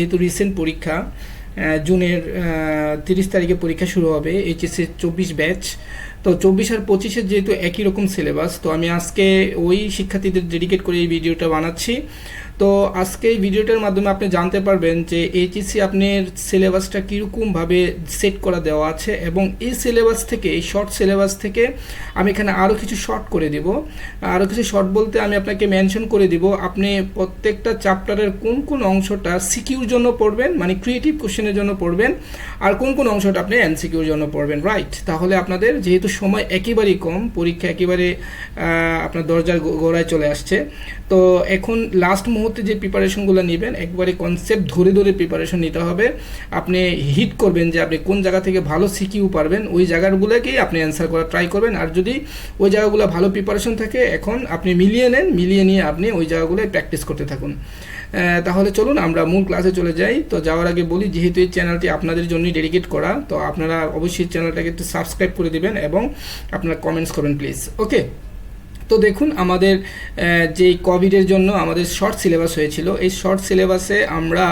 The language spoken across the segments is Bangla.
যেহেতু রিসেন্ট পরীক্ষা জুনের তিরিশ তারিখে পরীক্ষা শুরু হবে এইচএসসি চব্বিশ ব্যাচ তো চব্বিশ আর পঁচিশের যেহেতু একই রকম সিলেবাস তো আমি আজকে ওই শিক্ষার্থীদের ডেডিকেট করে এই ভিডিওটা বানাচ্ছি। তো আজকে এই ভিডিওটার মাধ্যমে আপনি জানতে পারবেন যে এইচএসসি আপনার সিলেবাসটা কীরকমভাবে সেট করা দেওয়া আছে এবং এই সিলেবাস থেকে, এই শর্ট সিলেবাস থেকে আমি এখানে আরও কিছু শর্ট করে দিব। আরও কিছু শর্ট বলতে আমি আপনাকে মেনশন করে দিব, আপনি প্রত্যেকটা চ্যাপ্টারের কোন কোন অংশটা সিকিউর জন্য পড়বেন মানে ক্রিয়েটিভ কোশ্চেনের জন্য পড়বেন, আর কোন কোন অংশটা আপনি এনসিকিউর জন্য পড়বেন রাইট তাহলে আপনাদের যেহেতু সময় একেবারেই কম, পরীক্ষা একেবারে আপনার দরজার গোড়ায় চলে আসছে তো এখন লাস্ট মুহূর্তে যে প্রিপারেশনগুলো নেবেন, একবারে কনসেপ্ট ধরে ধরে প্রিপারেশন নিতে হবে। আপনি হিট করবেন যে আপনি কোন জায়গা থেকে ভালো সিকিউ পারবেন, ওই জায়গাগুলোকেই আপনি অ্যান্সার করার ট্রাই করবেন। আর যদি ওই জায়গাগুলো ভালো প্রিপারেশন থাকে, এখন আপনি মিলিয়ে নেন, মিলিয়ে নিয়ে আপনি ওই জায়গাগুলোয় প্র্যাকটিস করতে থাকুন। তাহলে চলুন আমরা মূল ক্লাসে চলে যাই। তো যাওয়ার আগে বলি, যেহেতু এই চ্যানেলটি আপনাদের জন্যই ডেডিকেট করা, তো আপনারা অবশ্যই চ্যানেলটাকে একটু সাবস্ক্রাইব করে দিবেন এবং আপনারা কমেন্টস করবেন প্লিজ ওকে তো দেখুন, আমাদের যে কোভিডের জন্য আমাদের শর্ট সিলেবাস হয়েছিল, এই শর্ট সিলেবাসে আমরা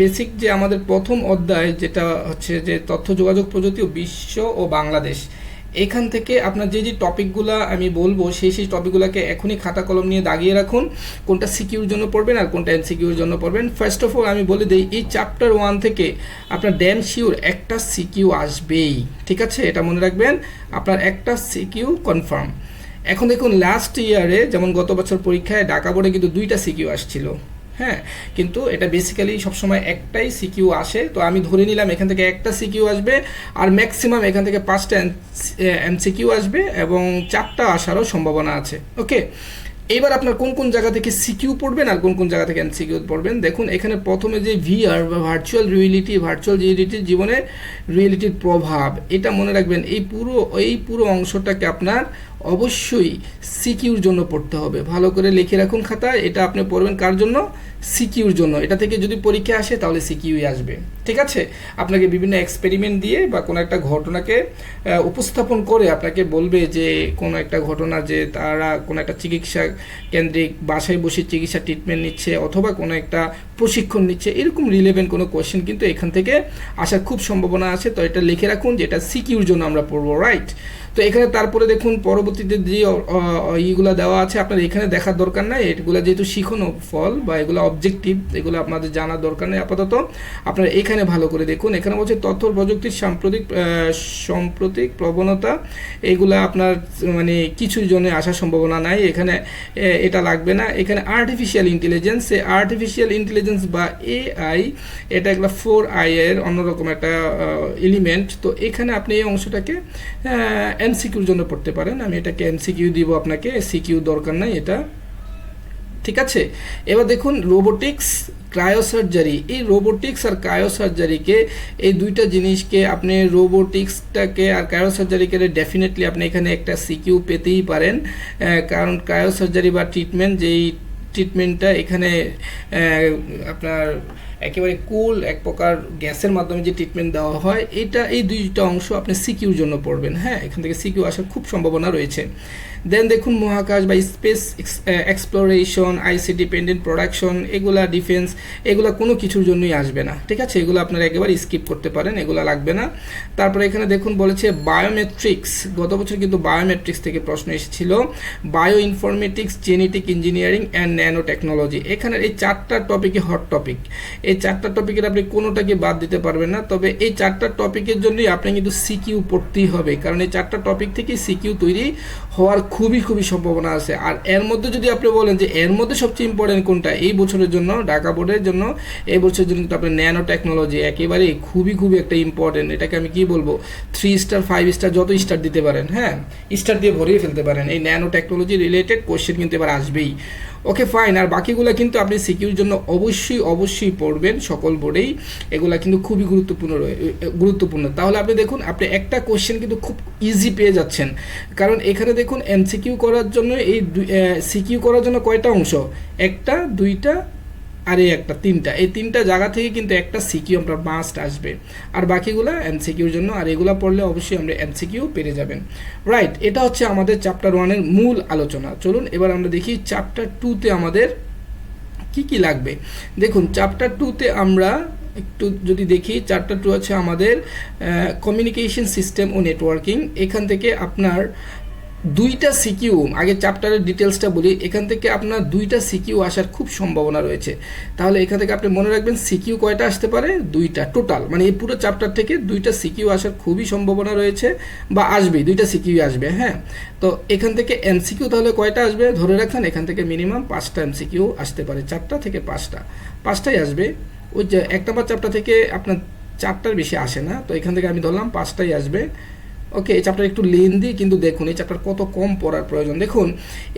বেসিক যে আমাদের প্রথম অধ্যায়, যেটা হচ্ছে যে তথ্য যোগাযোগ প্রযুক্তি বিশ্ব ও বাংলাদেশ, এখান থেকে আপনার যে যে টপিকগুলো আমি বলব, সেই সেই টপিকগুলোকে এখনই খাতা কলম নিয়ে দাগিয়ে রাখুন, কোনটা সিকিউর জন্য পড়বেন আর কোনটা এনসিকিউর জন্য পড়বেন। ফার্স্ট অফ অল আমি বলে দিই, এই চ্যাপ্টার ওয়ান থেকে আপনার ড্যাম শিওর একটা সিকিউ আসবেই, ঠিক আছে? এটা মনে রাখবেন, আপনার একটা সিকিউ কনফার্ম এখন দেখুন লাস্ট ইয়ারে যেমন গত বছর পরীক্ষায় ঢাকা বোর্ডে কিন্তু দুইটা সিকিউ আসছিল। হ্যাঁ কিন্তু এটা বেসিক্যালি সবসময় একটাই সিকিউ আসে। তো আমি ধরে নিলাম এখান থেকে একটা সিকিউ আসবে আর ম্যাক্সিমাম এখান থেকে পাঁচটা এমসিকিউ আসবে এবং চারটা আসারও সম্ভাবনা আছে। ওকে এবার আপনার কোন কোন জায়গা থেকে সিকিউ পড়বেন আর কোন কোন জায়গা থেকে এমসিকিউ পড়বেন? দেখুন, এখানে প্রথমে যে ভিআর বা ভার্চুয়াল রিয়েলিটি ভার্চুয়াল রিয়েলিটির জীবনে রিয়েলিটির প্রভাব, এটা মনে রাখবেন, এই পুরো এই পুরো অংশটাকে আপনার অবশ্যই সিকিউর জন্য পড়তে হবে। ভালো করে লিখে রাখুন খাতায়, এটা আপনি পড়বেন কার জন্য? সিকিউর জন্য। এটা থেকে যদি পরীক্ষা আসে, তাহলে সিকিউই আসবে। ঠিক আছে? আপনাকে বিভিন্ন এক্সপেরিমেন্ট দিয়ে বা কোনো একটা ঘটনাকে উপস্থাপন করে আপনাকে বলবে যে, কোনো একটা ঘটনা যে তারা কোনো একটা চিকিৎসা কেন্দ্রিক বাসায় বসে চিকিৎসা ট্রিটমেন্ট নিচ্ছে অথবা কোনো একটা প্রশিক্ষণ নিচ্ছে, এরকম রিলেভেন্ট কোনো কোয়েশ্চেন কিন্তু এখান থেকে আসার খুব সম্ভাবনা আছে। তো এটা লিখে রাখুন যে এটা সিকিউর জন্য আমরা পড়ব রাইট তো এখানে তারপরে দেখুন, পরবর্তীতে যে ইগুলা দেওয়া আছে, আপনার এখানে দেখার দরকার নাই। এগুলো যেহেতু শিখনো ফল বা এগুলো অবজেক্টিভ এগুলো আপনাদের জানার দরকার নেই আপাতত। আপনারা এখানে ভালো করে দেখুন। এখানে বলছে তথ্য প্রযুক্তির সাম্প্রতিক সাম্প্রতিক প্রবণতা, এগুলা আপনার মানে কিছু জনে আসার সম্ভাবনা নাই। এখানে এটা লাগবে না। এখানে আর্টিফিশিয়াল ইন্টেলিজেন্স এই আর্টিফিশিয়াল ইন্টেলিজেন্স বা এআই এটা এগুলো ফোর আই এর অন্যরকম একটা এলিমেন্ট তো এখানে আপনি এই অংশটাকে এমসিকিউর জন্য পড়তে পারেন। আমি এটাকে এমসিকিউ দিব আপনাকে সিকিউ দরকার নাই এটা। ঠিক আছে? এবার দেখুন রোবোটিক্স ক্রায়োসার্জারি এই রোবোটিক্স আর ক্রায়োসার্জারিকে এই দুইটা জিনিসকে আপনি রোবোটিক্সটাকে আর ক্রায়োসার্জারিকে ডেফিনেটলি আপনি এখানে একটা সিকিউ পেতেই পারেন। কারণ ক্রায়োসার্জারি বা ট্রিটমেন্ট যেই ট্রিটমেন্টটা এখানে আপনার একেবারে কুল এক প্রকার গ্যাসের মাধ্যমে যে ট্রিটমেন্ট দেওয়া হয়, এটা এই দুইটা অংশ আপনি সিকিউর জন্য পড়বেন। হ্যাঁ এখান থেকে সিকিউ আসার খুব সম্ভাবনা রয়েছে। দেন দেখুন মহাকাশ বা space exploration IC dependent production এগুলা ডিফেন্স এগুলা কোনো কিছুর জন্যই আসবে না। ঠিক আছে? এগুলো আপনারা একেবারে স্কিপ করতে পারেন, এগুলো লাগবে না। তারপরে এখানে দেখুন বলেছে বায়োমেট্রিক্স গত বছর কিন্তু বায়োমেট্রিক্স থেকে প্রশ্ন এসেছিল। Bioinformatics genetic engineering and nanotechnology এখানে এই চারটা টপিকে হট টপিক এই চারটা টপিকের আপনি কোনোটাকে বাদ দিতে পারবেন না। তবে এই চারটা টপিকের জন্যই আপনি কিন্তু সিকিউ পড়তেই হবে। কারণ এই চারটা টপিক থেকে সিকিউ তৈরি হওয়ার খুবই খুবই সম্ভাবনা আছে। আর এর মধ্যে যদি আপনি বলেন যে এর মধ্যে সবচেয়ে ইম্পর্টেন্ট কোনটা, এই বছরের জন্য, ঢাকা বোর্ডের জন্য, এই বছরের জন্য কিন্তু আপনার ন্যানো টেকনোলজি একেবারে খুবই খুবই একটা ইম্পর্টেন্ট এটাকে আমি কি বলব? থ্রি স্টার ফাইভ স্টার যত স্টার দিতে পারেন হ্যাঁ? স্টার দিয়ে ভরিয়ে ফেলতে পারেন। এই ন্যানো টেকনোলজি রিলেটেড কোশ্চেন কিন্তু এবার আসবেই। ওকে ফাইন আর বাকিগুলো কিন্তু আপনি সিকিউর জন্য অবশ্যই অবশ্যই পড়বেন সকল বোর্ডেই। এগুলো কিন্তু খুবই গুরুত্বপূর্ণ গুরুত্বপূর্ণ। তাহলে আপনি দেখুন, আপনি একটা কোশ্চেন কিন্তু খুব ইজি পেয়ে যাচ্ছেন। কারণ এখানে দেখুন এমসিকিউ করার জন্য এই সিকিউ করার জন্য কয়টা অংশ? একটা, দুইটা আর এই একটা, তিনটা। এই তিনটা জায়গা থেকে কিন্তু একটা সিকিউ আমরা মাস্ট আসবে। আর বাকিগুলো এমসিকিউর জন্য, আর এগুলো পড়লে অবশ্যই আমরা এমসিকিউ পেরে যাবেন। রাইট এটা হচ্ছে আমাদের চ্যাপ্টার ওয়ানের মূল আলোচনা। চলুন, এবার আমরা দেখি চ্যাপ্টার টুতে আমাদের কি কি লাগবে। দেখুন চ্যাপ্টার টুতে আমরা একটু যদি দেখি চ্যাপ্টার টু আছে আমাদের কমিউনিকেশন সিস্টেম ও নেটওয়ার্কিং এখান থেকে আপনার দুইটা সিকিউ, আগে চ্যাপ্টারের ডিটেলসটা বলি, এখান থেকে আপনার দুইটা সিকিউ আসার খুব সম্ভাবনা রয়েছে। তাহলে এখান থেকে আপনি মনে রাখবেন সিকিউ কয়টা আসতে পারে? দুইটা টোটাল মানে এই পুরো চ্যাপ্টার থেকে দুইটা সিকিউ আসার খুবই সম্ভাবনা রয়েছে বা আসবে দুইটা সিকিউ আসবে হ্যাঁ? তো এখান থেকে এমসিকিউ তাহলে কয়টা আসবে? ধরে রাখেন এখান থেকে মিনিমাম পাঁচটা এমসিকিউ আসতে পারে, চারটা থেকে পাঁচটা। পাঁচটাই আসবে। ওই যে এক নম্বর চ্যাপ্টার থেকে আপনার চারটার বেশি আসে না, তো এখান থেকে আমি ধরলাম পাঁচটাই আসবে। ওকে এই চ্যাপ্টার একটু লেন্দি কিন্তু দেখুন, এই চ্যাপ্টার কত কম পড়ার প্রয়োজন। দেখুন,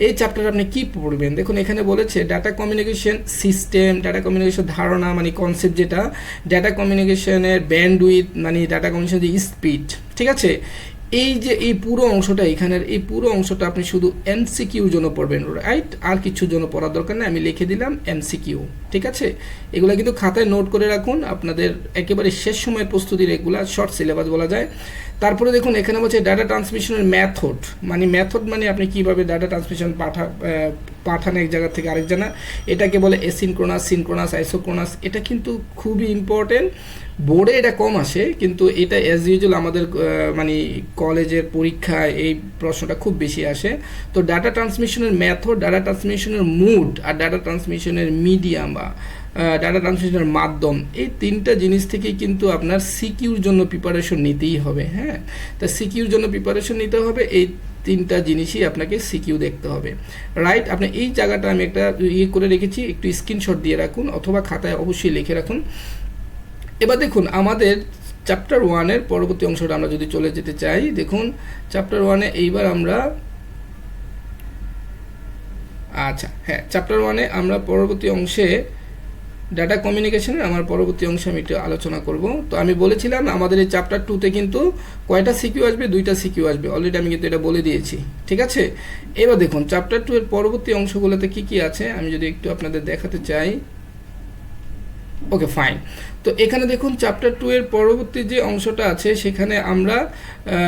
এই চ্যাপ্টার আপনি কি পড়বেন? দেখুন, এখানে বলেছে data communication system data communication ধারণা মানে কনসেপ্ট যেটা ডাটা কমিউনিকেশনের ব্যান্ডউইথ মানে ডাটা কমিউনিকেশন যে স্পিড ঠিক আছে? এই যে, এই পুরো অংশটা এখানের, এই পুরো অংশটা আপনি শুধু এমসিকিউর জন্য পড়বেন রাইট আর কিছুর জন্য পড়ার দরকার নেই, আমি লিখে দিলাম এমসিকিউ ঠিক আছে? এগুলো কিন্তু খাতায় নোট করে রাখুন, আপনাদের একেবারে শেষ সময়ের প্রস্তুতির এগুলা শর্ট সিলেবাস বলা যায়। তারপরে দেখুন, এখানে বলছে ডাটা ট্রান্সমিশনের ম্যাথড মানে ম্যাথড মানে আপনি কীভাবে ডাটা ট্রান্সমিশন পাঠা পাঠান এক জায়গা থেকে আরেক জায়গা। এটাকে বলে এসিনক্রোনাস সিনক্রোনাস আইসোক্রোনাস এটা কিন্তু খুবই ইম্পর্টেন্ট বোর্ডে এটা কম আসে, কিন্তু এটা অ্যাজ ইউজুয়াল আমাদের মানে কলেজের পরীক্ষায় এই প্রশ্নটা খুব বেশি আসে। তো ডাটা ট্রান্সমিশনের মেথড ডাটা ট্রান্সমিশনের মুড আর ডাটা ট্রান্সমিশনের মিডিয়াম বা ডাটা ট্রান্সমিশনের মাধ্যম। এই তিনটা জিনিস থেকেই কিন্তু আপনার সিকিউর জন্য প্রিপারেশন নিতেই হবে হ্যাঁ? তা সিকিউর জন্য প্রিপারেশন নিতে হবে, এই তিনটা জিনিসই আপনাকে সিকিউ দেখতে হবে। রাইট আপনি এই জায়গাটা আমি একটা ইয়ে করে রেখেছি, একটু স্ক্রিনশট দিয়ে রাখুন, অথবা খাতায় অবশ্যই লিখে রাখুন। এবার দেখুন, আমাদের চ্যাপ্টার ওয়ানের পরবর্তী অংশটা আমরা যদি চলে যেতে চাই, দেখুন চ্যাপ্টার ওয়ানে এইবার আমরা আচ্ছা হ্যাঁ চ্যাপ্টার ওয়ানে আমরা পরবর্তী অংশে ডাটা কমিউনিকেশনের আমার পরবর্তী অংশে আমি একটু আলোচনা করব। তো আমি বলেছিলাম, আমাদের এই চ্যাপ্টার টুতে কিন্তু কয়টা সিকিউ আসবে? দুইটা সিকিউ আসবে। অলরেডি আমি কিন্তু এটা বলে দিয়েছি। ঠিক আছে? এবার দেখুন চ্যাপ্টার টু এর পরবর্তী অংশগুলোতে কি কি আছে? আমি যদি একটু আপনাদের দেখাতে চাই। ওকে ফাইন তো এখানে দেখুন চ্যাপ্টার টু এর পরবর্তী যে অংশটা আছে, সেখানে আমরা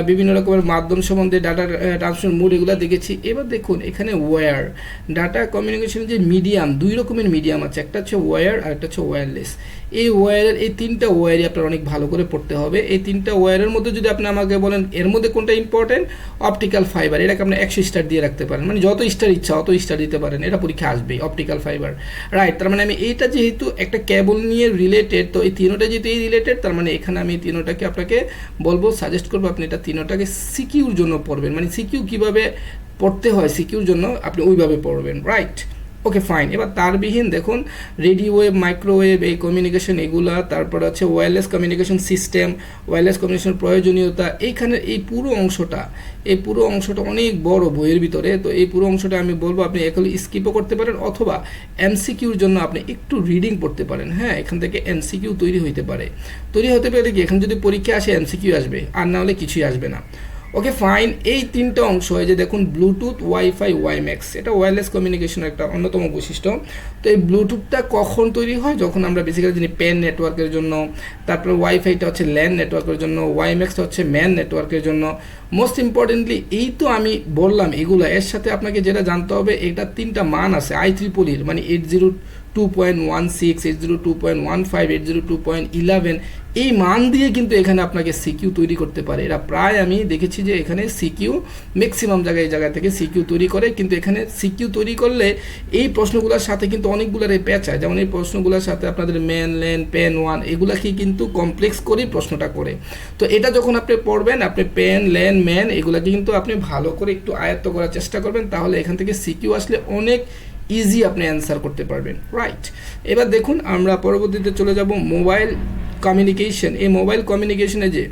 বিভিন্ন রকমের মাধ্যম সম্বন্ধে ডাটা ট্রান্সফার মোড এগুলো দেখেছি। এবার দেখুন, এখানে ওয়্যার ডাটা কমিউনিকেশনের যে মিডিয়াম দুই রকমের মিডিয়াম আছে। একটা হচ্ছে ওয়্যার আর একটা হচ্ছে ওয়্যারলেস এই ওয়্যারের এই তিনটা ওয়্যারই আপনার অনেক ভালো করে পড়তে হবে। এই তিনটা ওয়্যারের মধ্যে যদি আপনি আমাকে বলেন, এর মধ্যে কোনটা ইম্পর্টেন্ট অপটিক্যাল ফাইবার এটাকে আপনি একশো স্টার দিয়ে রাখতে পারেন। মানে যত স্টার ইচ্ছা, অত স্টার দিতে পারেন। এটা পরীক্ষা আসবেই অপটিক্যাল ফাইবার রাইট তার মানে আমি এইটা যেহেতু একটা কেবল নিয়ে রিলেটেড তো এই তিনোটা যেহেতু এই রিলেটেড তার মানে এখানে আমি এই তিনোটাকে আপনাকে বলব সাজেস্ট করব, আপনি এটা তিনোটাকে সিকিউর জন্য পড়বেন। মানে সিকিউ কীভাবে পড়তে হয় সিকিউর জন্য আপনি ওইভাবে পড়বেন রাইট ওকে ফাইন এবার তারবিহীন দেখুন রেডিও ওয়েভ মাইক্রোওয়েভ এই কমিউনিকেশন এগুলা, তারপর আছে wireless communication system wireless communication প্রয়োজনীয়তা এইখানে এই পুরো অংশটা, এই পুরো অংশটা অনেক বড় বইয়ের ভিতরে, তো এই পুরো অংশটা আমি বলব আপনি এগুলো স্কিপও করতে পারেন, অথবা এমসিকিউর জন্য আপনি একটু রিডিং পড়তে পারেন হ্যাঁ এখান থেকে এমসিকিউ তৈরি হইতে পারে। তৈরি হতে পারে কি, এখানে যদি পরীক্ষা আসে এমসিকিউ আসবে, আর না হলে কিছুই আসবে না। ওকে ফাইন এই তিনটা অংশ, এই যে দেখুন ব্লুটুথ ওয়াইফাই ওয়াইম্যাক্স এটা ওয়্যারলেস কমিউনিকেশনের একটা অন্যতম বৈশিষ্ট্য। তো এই ব্লুটুথটা কখন তৈরি হয়? যখন আমরা বেসিক্যালি জানি পেন নেটওয়ার্কের জন্য, তারপরে ওয়াইফাইটা হচ্ছে ল্যান্ড নেটওয়ার্কের জন্য ওয়াইম্যাক্সটা হচ্ছে ম্যান নেটওয়ার্কের জন্য। মোস্ট ইম্পর্টেন্টলি এই তো আমি বললাম, এগুলো, এর সাথে আপনাকে যেটা জানতে হবে, এটা তিনটা মান আছে আই ত্রিপলির মানে eight zero two point one six eight zero two point one five eight zero two point eleven এই মান দিয়ে কিন্তু এখানে আপনাকে সিকিউ তৈরি করতে পারে। এরা প্রায় আমি দেখেছি যে এখানে সিকিউ ম্যাক্সিমাম জায়গায় এই জায়গা থেকে সিকিউ তৈরি করে, কিন্তু এখানে সিকিউ তৈরি করলে এই প্রশ্নগুলোর সাথে কিন্তু অনেকগুলোর এই পেঁচায় যেমন এই প্রশ্নগুলোর সাথে আপনাদের ম্যান লেন পেন ওয়ান এগুলাকে কিন্তু কমপ্লেক্স করেই প্রশ্নটা করে। তো এটা যখন আপনি পড়বেন, আপনি পেন লেন ম্যান এগুলাকে কিন্তু আপনি ভালো করে একটু আয়ত্ত করার চেষ্টা করবেন, তাহলে এখান থেকে সিকিউ আসলে অনেক ইজি আপনি অ্যান্সার করতে পারবেন। রাইট এবার দেখুন, আমরা পরবর্তীতে চলে যাব মোবাইল কমিউনিকেশন এই মোবাইল কমিউনিকেশনে যে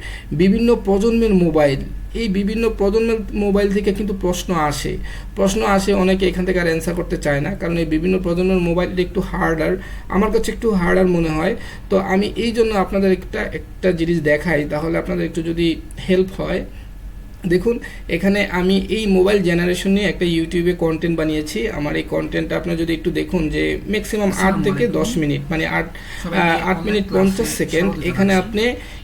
বিভিন্ন প্রজন্মের মোবাইল এই বিভিন্ন প্রজন্মের মোবাইল থেকে কিন্তু প্রশ্ন আসে। প্রশ্ন আসে, অনেকে এখান থেকে আর অ্যান্সার করতে চায় না, কারণ এই বিভিন্ন প্রজন্মের মোবাইলটা একটু হার্ডার আমার কাছে একটু হার্ডার মনে হয়। তো আমি এই জন্য আপনাদের একটা একটা জিনিস দেখাই, তাহলে আপনাদের একটু যদি হেল্প হয়। দেখুন এখানে আমি এই মোবাইল জেনারেশন নিয়ে একটা ইউটিউবে কন্টেন্ট বানিয়েছি। আমার এই কন্টেন্টটা আপনার যদি একটু দেখুন যে ম্যাক্সিমাম আট থেকে দশ মিনিট মানে আট আট মিনিট পঞ্চাশ সেকেন্ড এখানে আপনি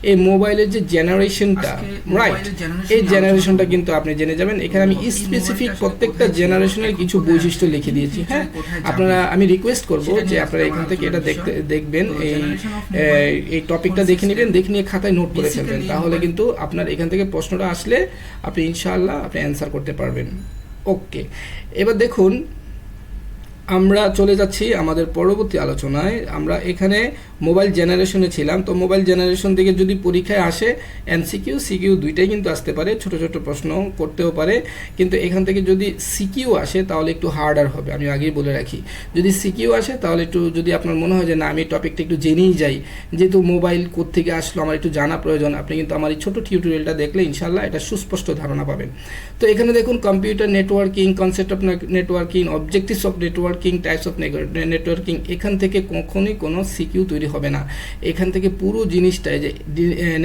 এই মোবাইলের যে জেনারেশনটা রাইট এই জেনারেশনটা কিন্তু আপনি জেনে যাবেন। এখানে আমি স্পেসিফিক প্রত্যেকটা জেনারেশনের কিছু বৈশিষ্ট্য লিখে দিয়েছি। হ্যাঁ আপনারা আমি রিকোয়েস্ট করব যে আপনারা এখান থেকে এটা দেখতে দেখবেন এই এই টপিকটা দেখে নেবেন দেখে নিয়ে খাতায় নোট করে ফেলবেন। তাহলে কিন্তু আপনার এখান থেকে প্রশ্নটা আসলে আপনি ইনশাল্লাহ আপনি অ্যান্সার করতে পারবেন। ওকে এবার দেখুন আমরা চলে যাচ্ছি আমাদের পরবর্তী আলোচনায়। আমরা এখানে মোবাইল জেনারেশনে ছিলাম। তো মোবাইল জেনারেশন থেকে যদি পরীক্ষায় আসে এমসিকিউ সিকিউ দুইটাই কিন্তু আসতে পারে। ছোট ছোট প্রশ্ন করতেও পারে। কিন্তু এখান থেকে যদি সিকিউ আসে, তাহলে একটু হার্ডার হবে। আমি আগেই বলে রাখি। যদি সিকিউ আসে, তাহলে একটু যদি আপনার মনে হয় যে, না, আমি টপিকটা একটু জেনেই যাই। যেহেতু মোবাইল কোত্থেকে আসলো, আমার একটু জানা প্রয়োজন। আপনি কিন্তু আমার এই ছোট টিউটোরিয়ালটা দেখলে ইনশাল্লাহ এটা সুস্পষ্ট ধারণা পাবেন। তো এখানে দেখুন computer networking concept of networking objectives of networking types of networking এখান থেকে কখনোই কোনো সিকিউ তৈরি হবে না। এখান থেকে পুরো জিনিসটাই যে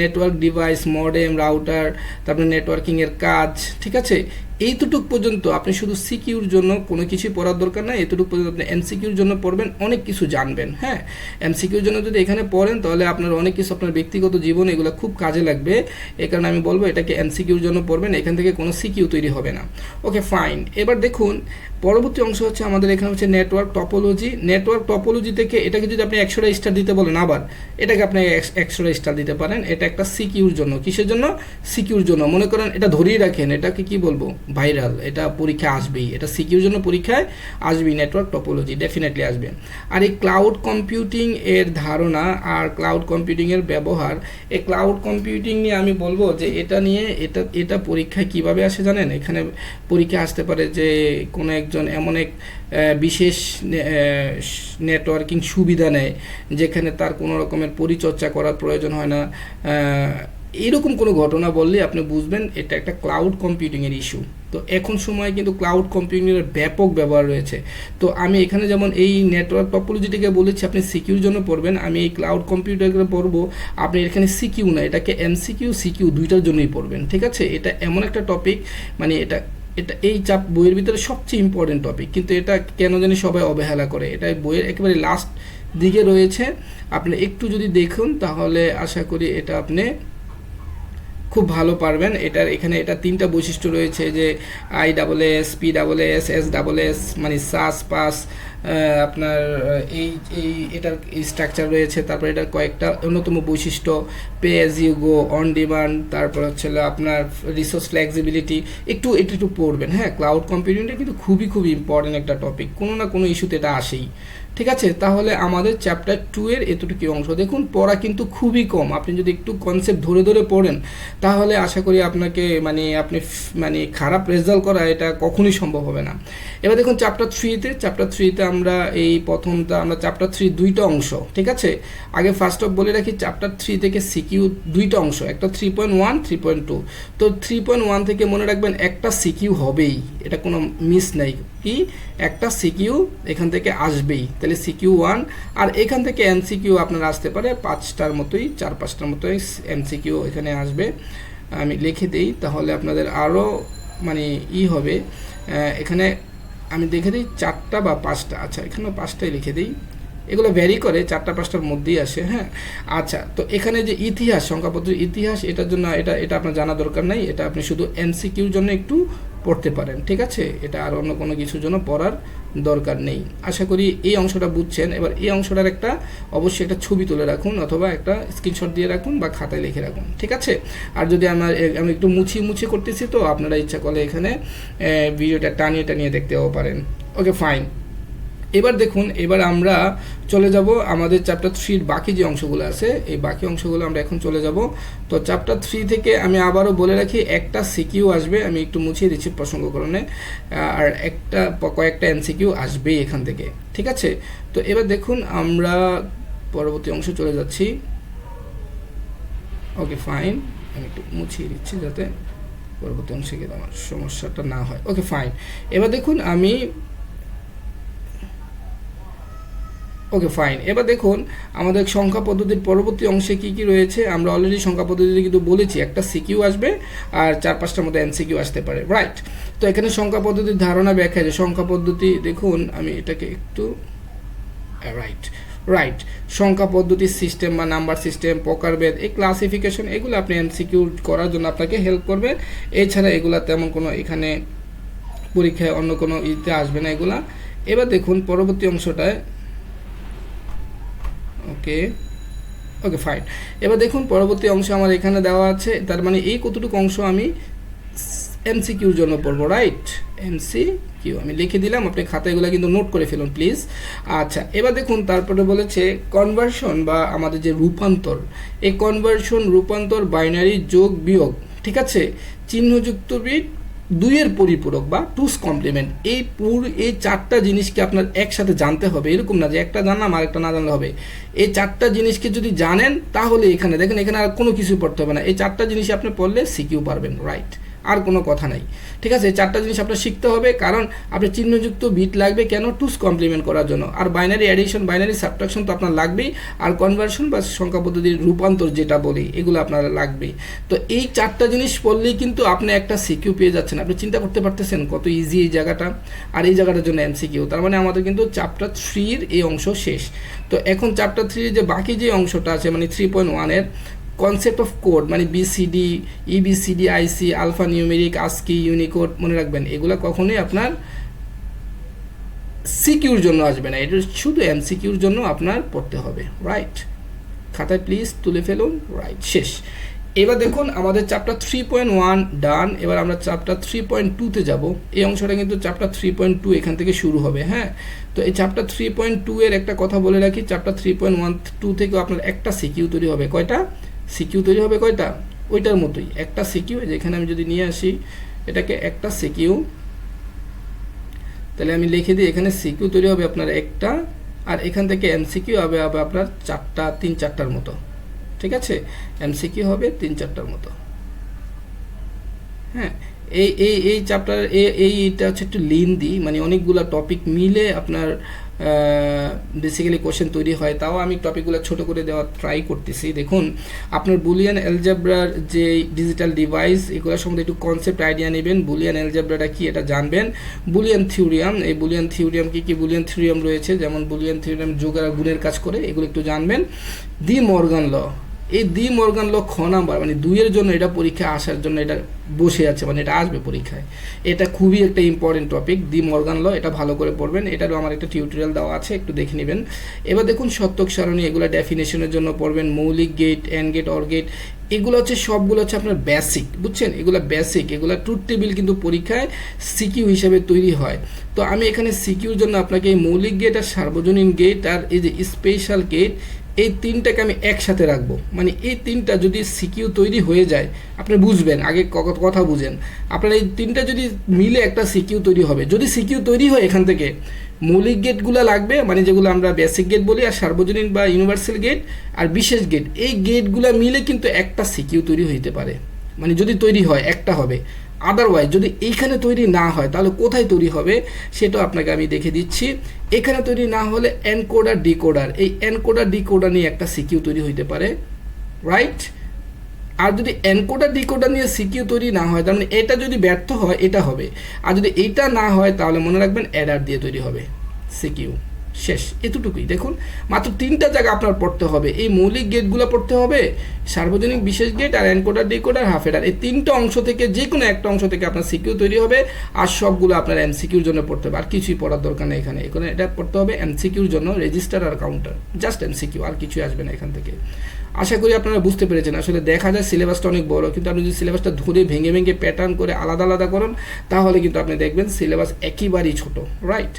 নেটওয়ার্ক ডিভাইস মডেম রাউটার তারপরে নেটওয়ার্কিংয়ের কাজ, ঠিক আছে? এইতটুক পর্যন্ত আপনি শুধু সিকিউর জন্য কোনো কিছুই পড়ার দরকার নাই, এতটুকু পর্যন্ত আপনি এমসিকিউর জন্য পড়বেন, অনেক কিছু জানবেন হ্যাঁ? এমসিকিউর জন্য যদি এখানে পড়েন, তাহলে আপনার অনেক কিছু আপনার ব্যক্তিগত জীবন, এগুলো খুব কাজে লাগবে। এই কারণে আমি বলব, এটাকে এমসিকিউর জন্য পড়বেন, এখান থেকে কোনো সিকিউ তৈরি হবে না। Okay, fine. এবার দেখুন, পরবর্তী অংশ হচ্ছে আমাদের এখানে হচ্ছে নেটওয়ার্ক টপোলজি। নেটওয়ার্ক টপোলজি থেকে এটাকে যদি আপনি একশোটা স্টার দিতে বলেন, আবার এটাকে আপনি একশোটা স্টার দিতে পারেন, এটা একটা সিকিউর জন্য। কিসের জন্য? সিকিউর জন্য। মনে করেন এটা ধরেই রাখেন, এটাকে কি বলব? ভাইরাল, এটা পরীক্ষা আসবেই। এটা সিকিউর জন্য পরীক্ষায় আসবেই নেটওয়ার্ক টপোলজি ডেফিনেটলি আসবে। আর এই ক্লাউড কম্পিউটিং এর ধারণা আর ক্লাউড কম্পিউটিং এর ব্যবহার, এই ক্লাউড কম্পিউটিং নিয়ে আমি বলব যে এটা নিয়ে এটা এটা পরীক্ষায় কীভাবে আসে জানেন? এখানে পরীক্ষা আসতে পারে যে কোনো একজন এমন এক বিশেষ নেটওয়ার্কিং সুবিধা নেয়, যেখানে তার কোনো রকমের পরিচর্যা করার প্রয়োজন হয় না। আহ, এইরকম কোনো ঘটনা বললে আপনি বুঝবেন এটা একটা ক্লাউড কম্পিউটিংয়ের ইস্যু তো এখন সময় কিন্তু ক্লাউড কম্পিউটিংয়ের ব্যাপক ব্যবহার রয়েছে। তো আমি এখানে যেমন এই নেটওয়ার্ক টপোলজিটিকে বলেছি আপনি সিকিউর জন্য পড়বেন। আমি এই ক্লাউড কম্পিউটারকে পড়ব আপনি এখানে সিকিউ না এটাকে এমসিকিউ সিকিউ দুইটার জন্যই পড়বেন ঠিক আছে? এটা এমন একটা টপিক মানে এটা এটা এই চাপ বইয়ের ভিতরে সবচেয়ে ইম্পর্টেন্ট টপিক কিন্তু এটা কেন জানি সবাই অবহেলা করে। এটা বইয়ের একেবারে লাস্ট দিকে রয়েছে। আপনি একটু যদি দেখুন তাহলে আশা করি এটা আপনি খুব ভালো পারবেন। এটার এখানে এটা তিনটা বৈশিষ্ট্য রয়েছে যে I double S, P double S S double S মানে সাস, পাস আপনার এই এই এটার স্ট্রাকচার রয়েছে। তারপর এটার কয়েকটা অন্যতম বৈশিষ্ট্য pay as you go on demand তারপর হচ্ছে আপনার রিসোর্স ফ্লেক্সিবিলিটি একটু একটু একটু পড়বেন। হ্যাঁ ক্লাউড কম্পিউটিংটা কিন্তু খুবই খুবই ইম্পর্টেন্ট একটা টপিক কোনো না কোনো ইস্যুতে এটা আসেই। ঠিক আছে? তাহলে আমাদের চ্যাপ্টার টু এর এতটুকু অংশ। দেখুন, পড়া কিন্তু খুবই কম। আপনি যদি একটু কনসেপ্ট ধরে ধরে পড়েন, তাহলে আশা করি আপনাকে মানে আপনি মানে খারাপ রেজাল্ট করা এটা কখনোই সম্ভব হবে না। এবার দেখুন চ্যাপ্টার থ্রিতে চ্যাপ্টার থ্রিতে আমরা এই প্রথমটা, আমরা চ্যাপ্টার থ্রি দুইটা অংশ, ঠিক আছে? আগে ফার্স্ট অফ বলে রাখি চ্যাপ্টার থ্রি থেকে সিকিউ দুইটা অংশ, একটা three point one three point two তো থ্রি পয়েন্ট ওয়ান থেকে মনে রাখবেন, একটা সিকিউ হবেই, এটা কোনো মিস নেই। কি? একটা সিকিউ এখান থেকে আসবেই। তাহলে সিকিউ ওয়ান। আর এখান থেকে এমসিকিউ আপনার আসতে পারে, পাঁচটার মতোই, চার, পাঁচটার মতোই এমসিকিউ এখানে আসবে। আমি লিখে দিই, তাহলে আপনাদের আরও মানে ই হবে। এখানে আমি দেখে দিই চারটা বা পাঁচটা। আচ্ছা এখানেও পাঁচটাই লিখে দিই। এগুলো ভ্যারি করে, চারটা, পাঁচটার মধ্যেই আসে হ্যাঁ? আচ্ছা তো এখানে যে ইতিহাস, সংখ্যাপত্রের ইতিহাস, এটার জন্য এটা এটা আপনার জানা দরকার নাই। এটা আপনি শুধু এমসিকিউর জন্য একটু পড়তে পারেন, ঠিক আছে? এটা আর অন্য কোনো কিছুর জন্য পড়ার দরকার নেই। আশা করি এই অংশটা বুঝছেন। এবার এই অংশটার একটা অবশ্যই একটা ছবি তুলে রাখুন অথবা একটা স্ক্রিনশট দিয়ে রাখুন বা খাতায় লিখে রাখুন, ঠিক আছে? আর যদি আমার আমি একটু মুছি মুছে করতেছি তো, আপনারা ইচ্ছা করলে এখানে ভিডিওটা টানিয়ে টানিয়ে দেখতেও পারেন। ওকে ফাইন এবার দেখুন, এবার আমরা চলে যাব আমাদের চ্যাপ্টার থ্রির বাকি যে অংশগুলো আছে, এই বাকি অংশগুলো আমরা এখন চলে যাব। তো চ্যাপ্টার থ্রি থেকে আমি আবারও বলে রাখি, একটা সিকিউ আসবে, আমি একটু মুছিয়ে দিচ্ছি প্রসঙ্গকরণে আর একটা, কয়েকটা এমসিকিউ আসবেই এখান থেকে, ঠিক আছে? তো এবার দেখুন, আমরা পরবর্তী অংশে চলে যাচ্ছি। ওকে ফাইন আমি একটু মুছিয়ে দিচ্ছি যাতে পরবর্তী অংশে গিয়ে আমার সমস্যাটা না হয়। ওকে ফাইন এবার দেখুন, আমি ওকে ফাইন এবার দেখুন, আমাদের সংখ্যা পদ্ধতির পরবর্তী অংশে কি কি রয়েছে? আমরা অলরেডি সংখ্যা পদ্ধতিতে কিন্তু বলেছি, একটা সিকিউ আসবে আর চার পাঁচটার মধ্যে এনসিকিউ আসতে পারে রাইট তো এখানে সংখ্যা পদ্ধতির ধারণা ব্যাখ্যা যে সংখ্যা পদ্ধতি, দেখুন, আমি এটাকে একটু রাইট রাইট সংখ্যা পদ্ধতির সিস্টেম বা নাম্বার সিস্টেম প্রকারভেদ, এই ক্লাসিফিকেশন এগুলো আপনি এমসিকিউ করার জন্য আপনাকে হেল্প করবে। এছাড়া এগুলা তেমন কোনো এখানে পরীক্ষায় অন্য কোনো ইতে আসবে না এগুলা। এবার দেখুন, পরবর্তী অংশটায় ওকে ওকে ফাইন এবার দেখুন, পরবর্তী অংশ আমার এখানে দেওয়া আছে। তার মানে এই কতটুকু অংশ আমি এমসিকিউর জন্য পড়ব রাইট এমসি কিউ আমি লিখে দিলাম, আপনি খাতাগুলো কিন্তু নোট করে ফেলুন প্লিজ আচ্ছা এবার দেখুন, তারপরে বলেছে কনভার্সন বা আমাদের যে রূপান্তর, এই কনভার্সন রূপান্তর বাইনারি যোগ বিয়োগ, ঠিক আছে? চিহ্নযুক্ত বিট দুইয়ের পরিপূরক বা টুস কমপ্লিমেন্ট এই পুর, এই চারটা জিনিসকে আপনার একসাথে জানতে হবে। এরকম না যে একটা জানলাম আর একটা না জানলে হবে। এই চারটা জিনিসকে যদি জানেন, তাহলে এখানে দেখেন, এখানে আর কোনো কিছু পড়তে হবে না। এই চারটা জিনিস আপনি পড়লে শিখিও পারবেন রাইট আর কোনো কথা নাই। ঠিক আছে? চারটা জিনিস আপনার শিখতে হবে, কারণ আপনার চিহ্নযুক্ত বিট লাগবে কেন টুস কমপ্লিমেন্ট করার জন্য? আর বাইনারি অ্যাডিশন বাইনারি সাবট্রাকশন তো আপনার লাগবেই, আর কনভার্সন বা সংখ্যা পদ্ধতির রূপান্তর যেটা বলি, এগুলো আপনার লাগবেই। তো এই চারটা জিনিস পড়লেই কিন্তু আপনি একটা সিকিউ পেয়ে যাচ্ছেন। আপনি চিন্তা করতে পারতেছেন কত ইজি এই জায়গাটা, আর এই জায়গাটার জন্য এমসিকিউ তার মানে আমাদের কিন্তু চ্যাপ্টার থ্রির এই অংশ শেষ। তো এখন চ্যাপ্টার থ্রির যে বাকি যে অংশটা আছে মানে থ্রি পয়েন্ট ওয়ানের কনসেপ্ট অফ কোড মানে BCD EBCDIC alphanumeric ASCII Unicode মনে রাখবেন, এগুলো কখনোই আপনার সিকিউর জন্য আসবে না। এটা শুধু এমসিকিউর জন্য আপনার পড়তে হবে রাইট খাতায় প্লিজ তুলে ফেলুন রাইট শেষ। এবার দেখুন, আমাদের chapter three point one done এবার আমরা চ্যাপ্টার থ্রি পয়েন্ট টুতে যাব। এই অংশটা কিন্তু চ্যাপ্টার থ্রি পয়েন্ট টু এখান থেকে শুরু হবে হ্যাঁ? তো এই চ্যাপ্টার থ্রি পয়েন্ট টু এর একটা কথা বলে রাখি chapter three point one two থেকেও আপনার একটা সিকিউ তৈরি হবে। কয়টা? সিকিউ তৈরি হবে কয়টা? ওইটার মতোই। একটা সিকিউ যেখানে আমি যদি নিয়ে আসি, এটাকে একটা সিকিউ। তাহলে আমি লিখে দিই, এখানে সিকিউ তৈরি হবে আপনার একটা, আর এখান থেকে এমসিকিউ হবে হবে আপনার চারটা, তিন চারটার মতো। ঠিক আছে? এমসিকিউ হবে তিন চারটার মতো। হ্যাঁ? এই এই এই চ্যাপ্টার এই, এইটা হচ্ছে একটু লিন্দি মানে অনেকগুলো টপিক মিলে আপনার বেসিক্যালি কোশ্চেন তৈরি হয়। তাও আমি টপিকগুলো ছোট করে দেওয়ার ট্রাই করতেছি। দেখুন, আপনার বুলিয়ান অ্যালজাব্রার যে ডিজিটাল ডিভাইস এগুলোর সম্বন্ধে একটু কনসেপ্ট আইডিয়া নেবেন। বুলিয়ান অ্যালজাব্রাটা কি এটা জানবেন। বুলিয়ান থিওরিয়াম এই বুলিয়ান থিওরিয়াম কি কি বুলিয়ান থিওরিয়াম রয়েছে? যেমন বুলিয়ান থিওরিয়াম যোগ আর গুণের কাজ করে, এগুলো একটু জানবেন। দি মর্গান ল এই দি মর্গান ল খ নাম্বার মানে দুইয়ের জন্য এটা পরীক্ষা আসার জন্য এটা বসে আছে মানে এটা আসবে পরীক্ষায়। এটা খুবই একটা important topic De Morgan law, এটা ভালো করে পড়বেন, এটারও আমার একটা টিউটোরিয়াল দেওয়া আছে, একটু দেখে নেবেন। এবার দেখুন সত্যক সারণী, এগুলো ডেফিনেশনের জন্য পড়বেন, মৌলিক gate and gate or gate এগুলো হচ্ছে সবগুলো হচ্ছে আপনার বেসিক বুঝছেন? এগুলো বেসিক এগুলো ট্রুথ টেবিল কিন্তু পরীক্ষায় সিকিউ হিসাবে তৈরি হয়। তো আমি এখানে সিকিউর জন্য আপনাকে এই মৌলিক গেট আর সার্বজনীন গেট আর এই যে স্পেশাল গেট এই তিনটাকে আমি একসাথে রাখব। মানে এই তিনটা যদি সিকিউ তৈরি হয়ে যায়, আপনি বুঝবেন, আগে কথা বুঝেন। আপনার এই তিনটা যদি মিলে একটা সিকিউ তৈরি হবে, যদি সিকিউ তৈরি হয় এখান থেকে, মৌলিক গেটগুলো লাগবে মানে যেগুলো আমরা বেসিক গেট বলি, আর সার্বজনীন বা ইউনিভার্সাল গেট, আর বিশেষ গেট, এই গেটগুলো মিলে কিন্তু একটা সিকিউ তৈরি হইতে পারে। মানে যদি তৈরি হয়, একটা হবে। আদারওয়াইজ যদি এইখানে তৈরি না হয়, তাহলে কোথায় তৈরি হবে? সেটাও আপনাকে আমি দেখে দিচ্ছি। এখানে তৈরি না হলে এনকোডার ডিকোডার এই এনকোডার ডিকোডার নিয়ে একটা সিকিউ তৈরি হইতে পারে রাইট আর যদি এনকোডার ডিকোডার নিয়ে সিকিউ তৈরি না হয়, তার মানে এটা যদি ব্যর্থ হয়, এটা হবে। আর যদি এইটা না হয়, তাহলে মনে রাখবেন অ্যাডার দিয়ে তৈরি হবে সিকিউ শেষ, এতটুকুই। দেখুন, মাত্র তিনটা জায়গা আপনার পড়তে হবে। এই মৌলিক গেটগুলো পড়তে হবে, সার্বজনীন বিশেষ গেট আর এনকোডার, ডিকোডার, হাফ এডার। এই তিনটা অংশ থেকে, যে কোনো একটা অংশ থেকে আপনার সিকিউ তৈরি হবে আর সবগুলো আপনার এমসিকিউর জন্য পড়তে হবে। আর কিছুই পড়ার দরকার নেই এখানে। এখানে এটা পড়তে হবে এমসিকিউর জন্য, রেজিস্টার আর কাউন্টার। জাস্ট এমসিকিউ, আর কিছুই আসবে না এখান থেকে। আশা করি আপনারা বুঝতে পেরেছেন। আসলে দেখা যায় সিলেবাসটা অনেক বড়, কিন্তু আপনি যদি সিলেবাসটা ধরে ভেঙে ভেঙে প্যাটার্ন করে আলাদা আলাদা করেন, তাহলে কিন্তু আপনি দেখবেন সিলেবাস একেবারেই ছোট রাইট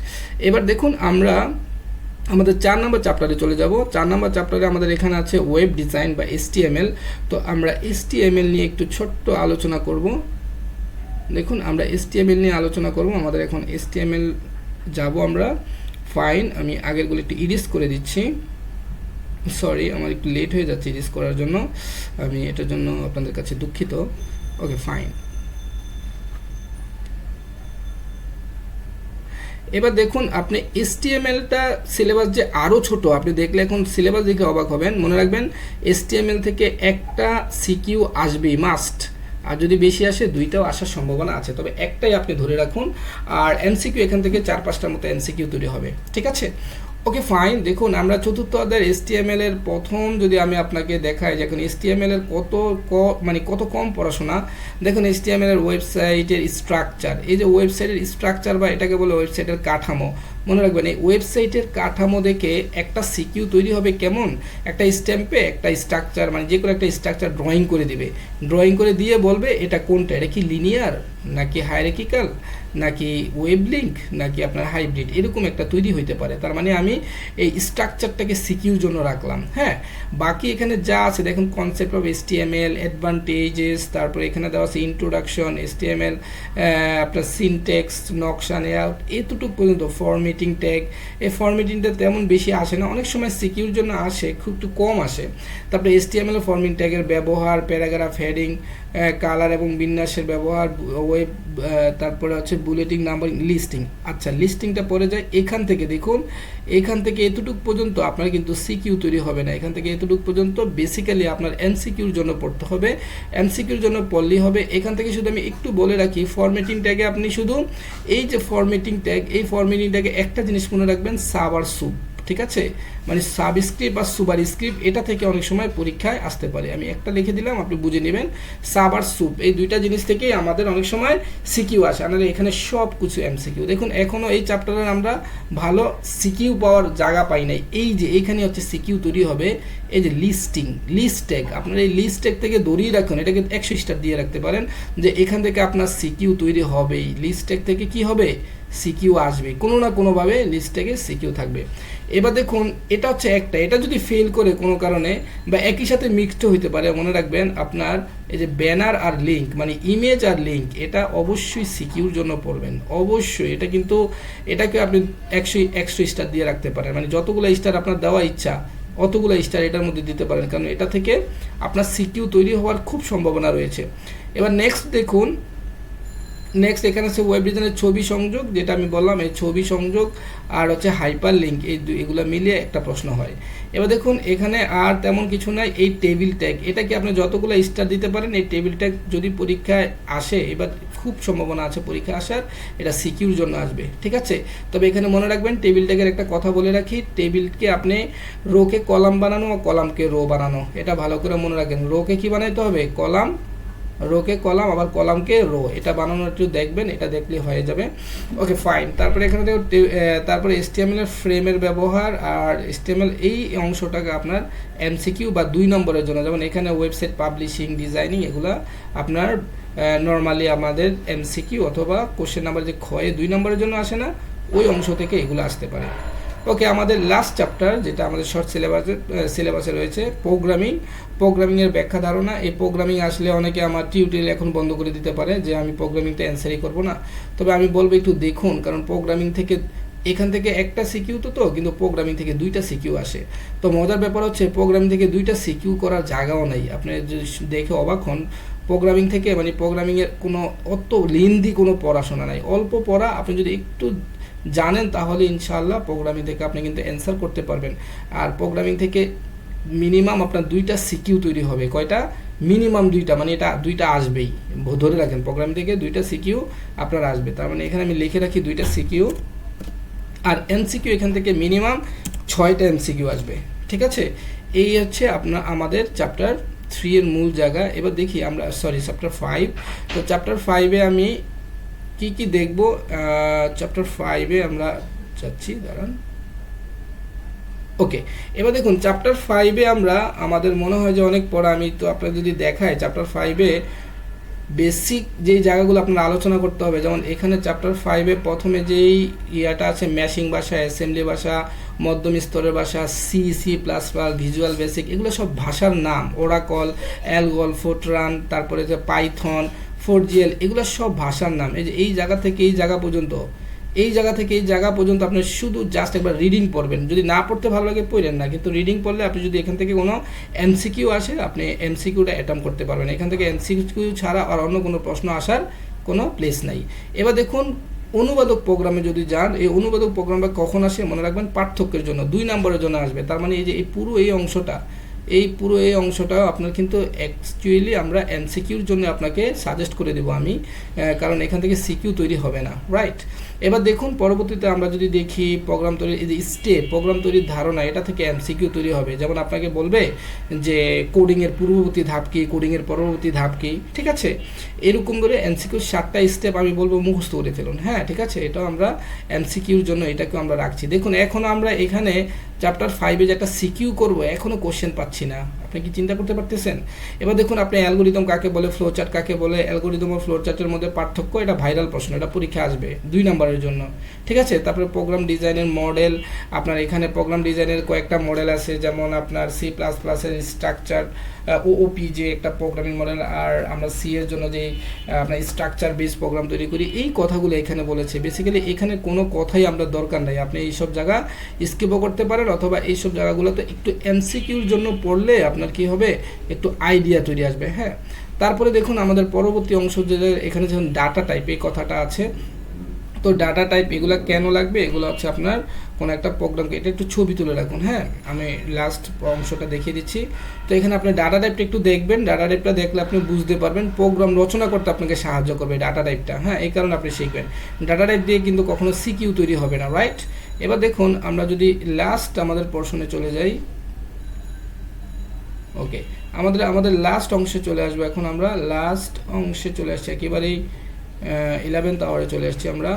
এবার দেখুন, আমরা আমাদের চার নম্বর চ্যাপ্টারে চলে যাব। চার নম্বর চ্যাপ্টারে আমাদের এখানে আছে ওয়েব ডিজাইন বা এসটিএমএল তো আমরা এসটিএমএল নিয়ে একটু ছোট্ট আলোচনা করব। দেখুন, আমরা এসটিএমএল নিয়ে আলোচনা করব। আমাদের এখন এসটিএমএল যাব আমরা। ফাইন আমি আগেরগুলো একটু ইরিস করে দিচ্ছি। সরি আমার একটু লেট হয়ে যাচ্ছে ইরিস করার জন্য। আমি এটার জন্য আপনাদের কাছে দুঃখিত। ওকে ফাইন এবার দেখুন, আপনি এসটিএমএলটা সিলেবাস যে আরও ছোট, আপনি দেখলে এখন সিলেবাস দেখে অবাক হবেন। মনে রাখবেন এসটিএমএল থেকে একটা সিকিউ আসবেই মাস্ট আর যদি বেশি আসে, দুইটাও আসার সম্ভাবনা আছে। তবে একটাই আপনি ধরে রাখুন, আর এমসিকিউ এখান থেকে চার পাঁচটার মতো এমসিকিউ তৈরি হবে। ঠিক আছে? ওকে ফাইন দেখুন, আমরা চতুর্থ অধ্যায়ের এসটিএমএল এর প্রথম যদি আমি আপনাকে দেখাই যে এখন এসটিএমএল এর কত ক- মানে কত কম পড়াশোনা। দেখুন এসটিএমএল এর ওয়েবসাইটের স্ট্রাকচার এই যে ওয়েবসাইটের স্ট্রাকচার বা এটাকে বলে ওয়েবসাইটের কাঠামো, মনে রাখবেন, এই ওয়েবসাইটের কাঠামো দেখে একটা সিকিউ তৈরি হবে কেমন? একটা স্ট্যাম্পে একটা স্ট্রাকচার মানে যে কোনো একটা স্ট্রাকচার ড্রয়িং করে দিবে। ড্রয়িং করে দিয়ে বলবে, এটা কোনটা? এটা কি লিনিয়ার নাকি হায়ারাকিক্যাল নাকি ওয়েব লিঙ্ক নাকি আপনার হাইব্রিড এরকম একটা তৈরি হইতে পারে। তার মানে আমি এই স্ট্রাকচারটাকে সিকিউর জন্য রাখলাম হ্যাঁ? বাকি এখানে যা আছে, দেখুন concept of S T M L advantages তারপরে এখানে দেওয়া আছে introduction S T M L আপনার সিনটেক্স নকশা লেআউট এতটুকু পর্যন্ত ফরমেটিং ট্যাগ এই ফরমেটিংটা তেমন বেশি আসে না, অনেক সময় সিকিউর জন্য আসে, খুব একটু কম আসে। তারপরে S T M L forming ট্যাগের ব্যবহার প্যারাগ্রাফ হেডিং কালার এবং বিন্যাসের ব্যবহার ওয়েব তারপরে হচ্ছে বুলেটিং নাম্বার লিস্টিং আচ্ছা লিস্টিংটা পরে যায় এখান থেকে। দেখুন, এখান থেকে এতটুকু পর্যন্ত আপনার কিন্তু সিকিউ তৈরি হবে না। এখান থেকে এতটুকু পর্যন্ত বেসিক্যালি আপনার এমসিকিউর জন্য পড়তে হবে। এমসিকিউর জন্য পড়লেই হবে। এখান থেকে শুধু আমি একটু বলে রাখি ফরমেটিং ট্যাগে আপনি শুধু এই যে ফরমেটিং ট্যাগ এই ফরমেটিং ট্যাগে একটা জিনিস মনে রাখবেন, সাবার সুপ ঠিক আছে? মানে সাবস্ক্রিপ্ট বা সুপার স্ক্রিপ্ট এটা থেকে অনেক সময় পরীক্ষায় আসতে পারে। আমি একটা লিখে দিলাম, আপনি বুঝে নেবেন। সাব আর সুপ এই দুইটা জিনিস থেকেই আমাদের অনেক সময় সিকিউ আসে। আমাদের এখানে সব কিছু এমসিকিউ দেখুন এখনও এই চ্যাপ্টারের আমরা ভালো সিকিউ পাওয়ার জায়গা পাই নাই। এই যে এইখানে হচ্ছে সিকিউ তৈরি হবে, এই যে লিস্টিং লিস্ট ট্যাগ আপনার এই লিস্ট থেকে দড়িয়ে রাখুন। এটাকে একশো স্টার দিয়ে রাখতে পারেন যে এখান থেকে আপনার সিকিউ তৈরি হবেই। লিস্ট থেকে কি হবে? সিকিউ আসবে। কোনো না কোনোভাবে লিস্ট সিকিউ থাকবে। এবার দেখুন, এটা হচ্ছে একটা। এটা যদি ফেল করে কোনো কারণে বা একই সাথে মিক্সড হইতে পারে, মনে রাখবেন আপনার এই যে ব্যানার আর লিঙ্ক মানে ইমেজ আর লিঙ্ক এটা অবশ্যই সিকিউর জন্য পড়বেন। অবশ্যই, এটা কিন্তু এটাকে আপনি একশো একশো স্টার দিয়ে রাখতে পারেন। মানে যতগুলো স্টার আপনার দেওয়া ইচ্ছা, অতগুলো স্টার এটার মধ্যে দিতে পারেন। কারণ এটা থেকে আপনার সিকিউ তৈরি হওয়ার খুব সম্ভাবনা রয়েছে। এবার নেক্সট দেখুন নেক্সট এখানে আছে ওয়েব ডিজাইনের ছবি সংযোগ, যেটা আমি বললাম, এই ছবি সংযোগ আর হচ্ছে হাইপার লিঙ্ক এই এগুলো মিলিয়ে একটা প্রশ্ন হয়। এবার দেখুন, এখানে আর তেমন কিছু নাই, এই টেবিল ট্যাগ এটা কি আপনি যতগুলো স্টার দিতে পারেন, এই টেবিল ট্যাগ যদি পরীক্ষায় আসে, এবার খুব সম্ভাবনা আছে পরীক্ষা আসার, এটা সিকিউর জন্য আসবে, ঠিক আছে? তবে এখানে মনে রাখবেন টেবিল ট্যাগের একটা কথা বলে রাখি টেবিলকে আপনি রোকে কলাম বানানো ও কলামকে রো বানানো, এটা ভালো করে মনে রাখবেন রোকে কি বানাইতে হবে? কলাম রোকে কলাম, আবার কলামকে রো। এটা বানানোর একটু দেখবেন, এটা দেখলে হয়ে যাবে। ওকে ফাইন তারপরে এখানে দেখো তারপরে এসটিএমএল এর ফ্রেমের ব্যবহার আর এসটিএমএল এই অংশটাকে আপনার এমসিকিউ বা দুই নম্বরের জন্য, যেমন এখানে ওয়েবসাইট পাবলিশিং ডিজাইনিং এগুলা আপনার নর্মালি আমাদের এমসিকিউ অথবা কোশ্চেন নাম্বার যে ক্ষয়ে দুই নম্বরের জন্য আসে না, ওই অংশ থেকে এগুলো আসতে পারে। ওকে আমাদের লাস্ট চ্যাপ্টার যেটা আমাদের শর্ট সিলেবাসে সিলেবাসে রয়েছে প্রোগ্রামিং প্রোগ্রামিংয়ের ব্যাখ্যা ধারণা, এই প্রোগ্রামিং আসলে অনেকে আমার টিউটোরিয়াল এখন বন্ধ করে দিতে পারে যে আমি প্রোগ্রামিংটা অ্যান্সারই করব না। তবে আমি বলব একটু দেখুন, কারণ প্রোগ্রামিং থেকে এখান থেকে একটা সিকিউ তো তো, কিন্তু প্রোগ্রামিং থেকে দুইটা সিকিউ আসে। তো মজার ব্যাপার হচ্ছে প্রোগ্রামিং থেকে দুইটা সিকিউ করার জায়গাও নেই। আপনি যদি দেখে অবাক হন প্রোগ্রামিং থেকে মানে প্রোগ্রামিংয়ের কোনো অত লেন্দি কোনো পড়াশোনা নাই। অল্প পড়া, আপনি যদি একটু জানেন, তাহলে ইনশাআল্লাহ প্রোগ্রামিং থেকে আপনি কিন্তু অ্যান্সার করতে পারবেন। আর প্রোগ্রামিং থেকে মিনিমাম আপনার দুইটা সিকিউ তৈরি হবে। কয়টা? মিনিমাম দুইটা মানে এটা দুইটা আসবেই। ধরে রাখেন প্রোগ্রাম থেকে দুইটা সিকিউ আপনার আসবে। তার মানে এখানে আমি লিখে রাখি দুইটা সিকিউ আর এমসিকিউ এখান থেকে মিনিমাম ছয়টা এমসিকিউ আসবে। ঠিক আছে? এই হচ্ছে আপনার, আমাদের চ্যাপ্টার থ্রি এর মূল জায়গা। এবার দেখি আমরা সরি চ্যাপ্টার ফাইভ তো চ্যাপ্টার ফাইভে আমি কি কি দেখব? চ্যাপ্টার ফাইভে আমরা যাচ্ছি, দাঁড়ান। ওকে এবার দেখুন চ্যাপ্টার ফাইভে আমরা, আমাদের মনে হয় যে অনেক পড়া, আমি তো আপনার যদি দেখায় চ্যাপ্টার ফাইভে বেসিক যেই জায়গাগুলো আপনার আলোচনা করতে হবে, যেমন এখানে চ্যাপ্টার ফাইভে প্রথমে যেই ইয়াটা আছে ম্যাশিং ভাষা অ্যাসেম্বলি ভাষা, মধ্যম স্তরের ভাষা C C plus plus visual basic এগুলো সব ভাষার নাম। ওরাকল অ্যালগল ফোটরান তারপরে যে পাইথন ফোর জিএল এগুলো সব ভাষার নাম। এই যে এই জায়গা থেকে এই জায়গা পর্যন্ত, এই জায়গা থেকে এই জায়গা পর্যন্ত আপনি শুধু জাস্ট একবার রিডিং পড়বেন। যদি না পড়তে ভালো লাগে, পড়েন না। কিন্তু রিডিং পড়লে আপনি যদি এখান থেকে কোনো এমসিকিউ আসে, আপনি এমসিকিউটা অ্যাটেম্প করতে পারবেন। এখান থেকে এমসিকিউ ছাড়া আর অন্য কোনো প্রশ্ন আসার কোনো প্লেস নাই। এবার দেখুন, অনুবাদক প্রোগ্রামে যদি যান, এই অনুবাদক প্রোগ্রামটা কখন আসে মনে রাখবেন? পার্থক্যের জন্য, দুই নম্বরের জন্য আসবে। তার মানে এই যে এই পুরো এই অংশটা এই পুরো এই অংশটা আপনার কিন্তু অ্যাকচুয়ালি আমরা এমসিকিউর জন্য আপনাকে সাজেস্ট করে দেবো আমি কারণ এখান থেকে সিকিউ তৈরি হবে না রাইট এবার দেখুন, পরবর্তীতে আমরা যদি দেখি প্রোগ্রাম তৈরির, এই যে স্টেপ প্রোগ্রাম তৈরির ধারণা, এটা থেকে এমসিকিউ তৈরি হবে। যেমন আপনাকে বলবে যে কোডিংয়ের পূর্ববর্তী ধাপ কী কোডিংয়ের পরবর্তী ধাপ কী, ঠিক আছে? এরকম করে এমসিকিউর সাতটা স্টেপ আমি বলব মুখস্থ করে ফেলুন হ্যাঁ ঠিক আছে? এটাও আমরা এমসিকিউর জন্য এটাকেও আমরা রাখছি। দেখুন, এখন আমরা এখানে চ্যাপ্টার ফাইভে যে একটা সিকিউ করব এখনও কোশ্চেন পাচ্ছি না। আপনি কি চিন্তা করতে পারতেছেন? এবার দেখুন, আপনি অ্যালগোরিদম কাকে বলে ফ্লো চার্ট কাকে বলে অ্যালগোরিদম ও ফ্লো চার্টের মধ্যে পার্থক্য, এটা ভাইরাল প্রশ্ন, এটা পরীক্ষা আসবে দুই নম্বরের জন্য। ঠিক আছে? তারপরে প্রোগ্রাম ডিজাইনের মডেল আপনার এখানে প্রোগ্রাম ডিজাইনের কয়েকটা মডেল আছে, যেমন আপনার সি প্লাস প্লাসের স্ট্রাকচার ওওপি যে একটা প্রোগ্রামিং মডেল আর আমরা সি এর জন্য যে আপনার স্ট্রাকচার বেস প্রোগ্রাম তৈরি করি, এই কথাগুলো এখানে বলেছে। বেসিক্যালি এখানে কোনো কথাই আমরা দরকার নাই। আপনি এইসব জায়গা স্কিপও করতে পারেন অথবা এইসব জায়গাগুলোতে একটু এমসিকিউর জন্য পড়লে আপনার কি হবে? একটু আইডিয়া তৈরি আসবে হ্যাঁ? তারপরে দেখুন আমাদের পরবর্তী অংশ যে এখানে যখন ডাটা টাইপ এই কথাটা আছে তো ডাটা টাইপ এগুলো কেন লাগবে? এগুলো হচ্ছে আপনার কোনো একটা প্রোগ্রামকে এটা একটু ছবি তুলে রাখুন হ্যাঁ? আমি লাস্ট অংশটা দেখিয়ে দিচ্ছি। তো এখানে আপনি ডাটা টাইপটা একটু দেখবেন। ডাটা টাইপটা দেখলে আপনি বুঝতে পারবেন প্রোগ্রাম রচনা করতে আপনাকে সাহায্য করবে ডাটা টাইপটা হ্যাঁ? এই কারণে আপনি শিখবেন। ডাটা টাইপ দিয়ে কিন্তু কখনো সিকিউ তৈরি হবে না রাইট এবার দেখুন, আমরা যদি লাস্ট আমাদের পোর্শনে চলে যাই। ওকে আমাদের আমাদের লাস্ট অংশে চলে আসব। এখন আমরা লাস্ট অংশে চলে আসছি। একেবারেই ইলেভেন্থ আওয়ারে চলে আসছি আমরা।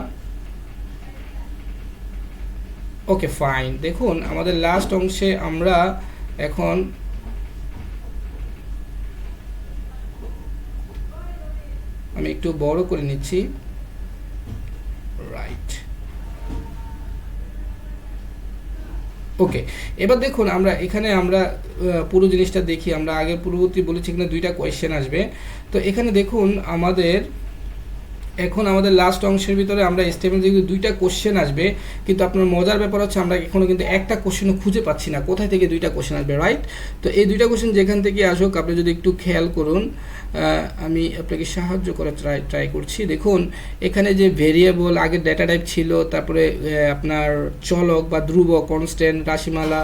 ওকে ফাইন দেখুন, আমাদের লাস্ট অংশে আমরা এখন আমি একটু বড় করে নিচ্ছি। রাইট ওকে এবার দেখুন, আমরা এখানে আমরা পুরো জিনিসটা দেখি। আমরা আগে পূর্ববর্তী বলেছি এখানে দুইটা কোয়েশ্চেন আসবে। তো এখানে দেখুন, আমাদের এখন আমাদের লাস্ট অংশের ভিতরে আমরা স্টেপের যেগুলো দুইটা কোশ্চেন আসবে, কিন্তু আপনার মজার ব্যাপার হচ্ছে আমরা এখনও কিন্তু একটা কোশ্চেনও খুঁজে পাচ্ছি না, কোথায় থেকে দুইটা কোশ্চেন আসবে রাইট তো এই দুইটা কোশ্চেন যেখান থেকে আসুক, আপনি যদি একটু খেয়াল করুন আমি আপনাকে সাহায্য করার ট্রাই ট্রাই করছি। দেখুন, এখানে যে ভেরিয়েবল আগে ডেটা টাইপ ছিল, তারপরে আপনার চলক বা ধ্রুব কনস্ট্যান্ট রাশিমালা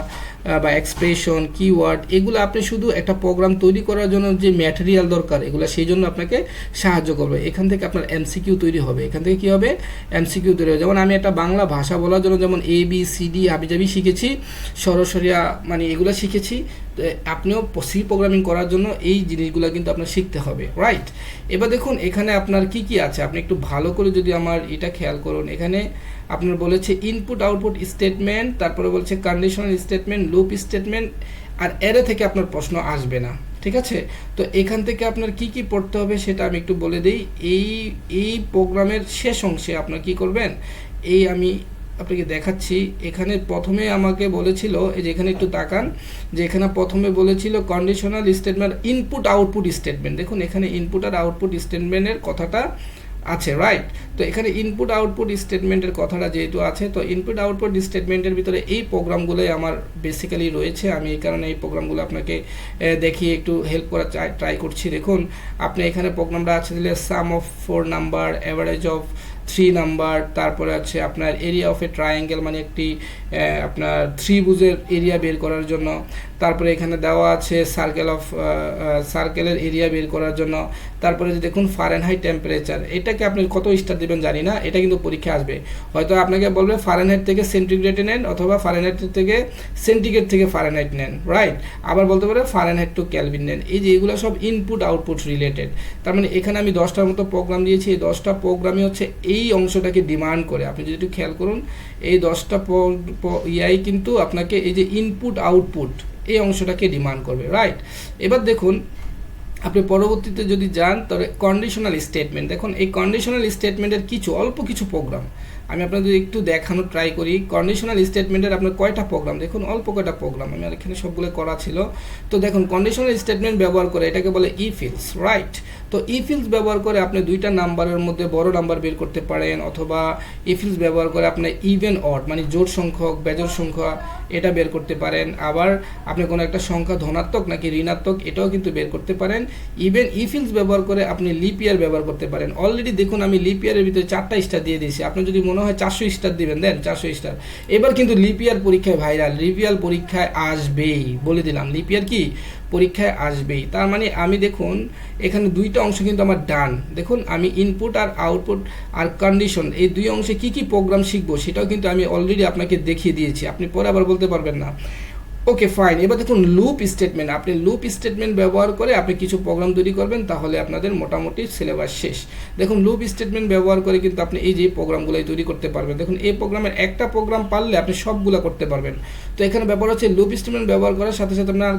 বা এক্সপ্রেশন কিওয়ার্ড এগুলো আপনি শুধু একটা প্রোগ্রাম তৈরি করার জন্য যে ম্যাটেরিয়াল দরকার, এগুলো সেই জন্য আপনাকে সাহায্য করবে। এখান থেকে আপনার এমসিকিউ তৈরি হবে। এখান থেকে কি হবে? এমসিকিউ তৈরি হবে। যেমন আমি একটা বাংলা ভাষা বলার জন্য যেমন এ বি সি ডি হাবিজাবি শিখেছি, সরসরিয়া মানে এগুলো শিখেছি আপনিও সি প্রোগ্রামিং করার জন্য এই জিনিসগুলো কিন্তু আপনার শিখতে হবে রাইট এবার দেখুন, এখানে আপনার কি কি আছে? আপনি একটু ভালো করে যদি আমার এটা খেয়াল করুন। এখানে আপনার বলেছে ইনপুট আউটপুট স্টেটমেন্ট তারপরে বলছে কন্ডিশনাল স্টেটমেন্ট লুপ স্টেটমেন্ট আর এরে থেকে আপনার প্রশ্ন আসবে না। ঠিক আছে? তো এখান থেকে আপনার কি কি পড়তে হবে সেটা আমি একটু বলে দিই। এই এই প্রোগ্রামের শেষ অংশে আপনার কি করবেন? এই আমি আপনাকে দেখাচ্ছি। এখানে প্রথমে আমাকে বলেছিল, এই যে এখানে একটু তাকান, যে এখানে প্রথমে বলেছিল conditional statement input output statement দেখুন, এখানে ইনপুট আর আউটপুট স্টেটমেন্টের কথাটা আছে রাইট তো এখানে ইনপুট আউটপুট স্টেটমেন্টের কথাটা যেহেতু আছে, তো ইনপুট আউটপুট স্টেটমেন্টের ভিতরে এই প্রোগ্রামগুলোই আমার বেসিক্যালি রয়েছে। আমি এই কারণে এই প্রোগ্রামগুলো আপনাকে দেখিয়ে একটু হেল্প করার ট্রাই করছি। দেখুন, আপনি এখানে প্রোগ্রামটা আছে দিলে sum of four number average of three number তারপরে আছে আপনার এরিয়া অফ এ ট্রায়াঙ্গেল মানে একটি আপনার ত্রিভুজের এরিয়া বের করার জন্য। তারপরে এখানে দেওয়া আছে সার্কেল অফ সার্কেলের এরিয়া বের করার জন্য। তারপরে যে দেখুন ফারেনহাইট টেম্পারেচার এটাকে আপনি কত স্টার দেবেন জানি না, এটা কিন্তু পরীক্ষা আসবে। হয়তো আপনাকে বলবে ফারেনহাইট থেকে সেন্টিগ্রেডে নেন অথবা ফারেনহাইট থেকে সেন্টিগ্রেড থেকে ফারেনহাইট নেন রাইট আবার বলতে পারে ফারেনহাইট টু ক্যালভিন নেন। এই যে এগুলো সব ইনপুট আউটপুট রিলেটেড তার মানে এখানে আমি দশটার মতো প্রোগ্রাম দিয়েছি, এই দশটা প্রোগ্রামই হচ্ছে এই অংশটাকে ডিমান্ড করে। আপনি যদি একটু খেয়াল করুন, এই দশটা ইয়াই কিন্তু আপনাকে এই যে ইনপুট আউটপুট এই অংশটাকে ডিমান্ড করবে রাইট এবার দেখুন, আপনি পরবর্তীতে যদি যান তবে কন্ডিশনাল স্টেটমেন্ট দেখুন, এই কন্ডিশনাল স্টেটমেন্টের কিছু, অল্প কিছু প্রোগ্রাম আমি আপনাদের একটু দেখানো ট্রাই করি। কন্ডিশনাল স্টেটমেন্টের আপনার কয়টা প্রোগ্রাম দেখুন, অল্প কয়টা প্রোগ্রাম আমি আর এখানে সবগুলো করা ছিল। তো দেখুন কন্ডিশনাল স্টেটমেন্ট ব্যবহার করে এটাকে বলে ইফিলস রাইট তো ই ফিলস ব্যবহার করে আপনি দুইটা নাম্বারের মধ্যে বড় নাম্বার বের করতে পারেন, অথবা ই ফিলস ব্যবহার করে আপনি ইভেন অড মানে জোট সংখ্যক বেজোর সংখ্যা, এটা বের করতে পারেন। আবার আপনি কোনো একটা সংখ্যা ধনাত্মক নাকি ঋণাত্মক, এটাও কিন্তু বের করতে পারেন। ইভেন ই ফিলস ব্যবহার করে আপনি লিপ ইয়ার ব্যবহার করতে পারেন। অলরেডি দেখুন আমি লিপ ইয়ারের ভিতরে চারটা স্টার দিয়ে দিয়েছি। আপনি যদি মনে হয় চারশো স্টার দিবেন, দেন চারশো স্টার এবার কিন্তু লিপ ইয়ার পরীক্ষায় ভাইরাল লিপ ইয়ার পরীক্ষায় আসবেই। বলে দিলাম লিপ ইয়ার কি? পরীক্ষায় আসবেই। তার মানে আমি দেখুন, এখানে দুইটা অংশ কিন্তু আমার ডান। দেখুন, আমি ইনপুট আর আউটপুট আর কন্ডিশন এই দুই অংশে কি কি প্রোগ্রাম শিখব সেটাও কিন্তু আমি অলরেডি আপনাকে দেখিয়ে দিয়েছি। আপনি পরে আবার বলতে পারবেন না। ওকে ফাইন এবার দেখুন লুপ স্টেটমেন্ট আপনি লুপ স্টেটমেন্ট ব্যবহার করে আপনি কিছু প্রোগ্রাম তৈরি করবেন, তাহলে আপনাদের মোটামুটি সিলেবাস শেষ। দেখুন লুপ স্টেটমেন্ট ব্যবহার করে কিন্তু আপনি এই যে প্রোগ্রামগুলো তৈরি করতে পারবেন। দেখুন, এই প্রোগ্রামের একটা প্রোগ্রাম পারলে আপনি সবগুলো করতে পারবেন। তো এখানে ব্যাপার হচ্ছে লুপ স্টেটমেন্ট ব্যবহার করার সাথে সাথে আপনার